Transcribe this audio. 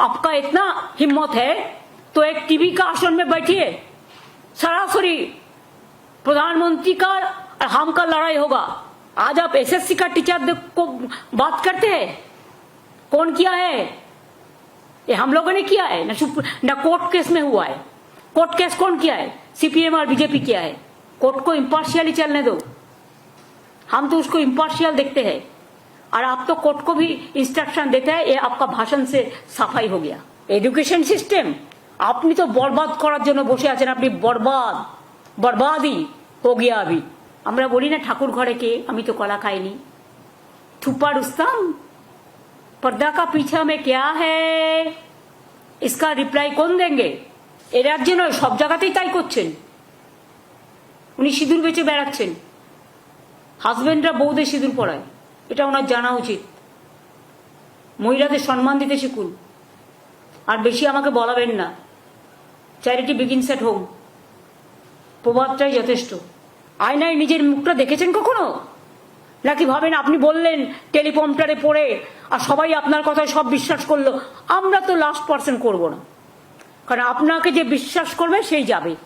आपका इतना हिम्मत है तो एक टीवी का आसन में बैठिए। सरासरी प्रधानमंत्री का और हम का लड़ाई होगा। आज आप एसएससी का टीचर को बात करते हैं। कौन किया है? ये हम लोगों ने किया है। न कोर्ट केस में हुआ है। कोर्ट केस कौन किया है? सीपीएम और बीजेपी किया है। कोर्ट को इम्पार्शियली चलने दो। हम तो उसको इम्पार्शियल देखते हैं। আর आपको তো কোর্ট को भी দেতে देता है ये आपका भाषण से এডুকেশন সিস্টেম আপনি তো বরবাদ করার জন্য বসে আছেন, আপনি বরবাদ, বরবাদই হো গিয়া আবি। আমরা বলি না ঠাকুর ঘরে কে, আমি তো কলা খাইনি। থুপার উস্তাম পর্দা কা পিছা মে ক্যা হ্যায়? রিপ্লাই কোন দেঙ্গে? এরার জন্য সব জায়গাতেই তাই করছেন। উনি সিঁদুর বেঁচে বেড়াচ্ছেন। হাজবেন্ডরা বৌদের সিঁদুর পড়ায় এটা ওনার জানা উচিত। মহিলাদের সম্মান দিতে শিখুন। আর বেশি আমাকে বলাবেন না। চ্যারিটি বিগিনস এট হোম প্রভাবটাই যথেষ্ট। আয়নায় নিজের মুখটা দেখেছেন কখনো? নাকি ভাবেন আপনি বললেন টেলিপম্পটারে পড়ে আর সবাই আপনার কথায় সব বিশ্বাস করল? আমরা তো লাস্ট পার্সেন্ট করব না। কারণ আপনাকে যে বিশ্বাস করবে সেই যাবে।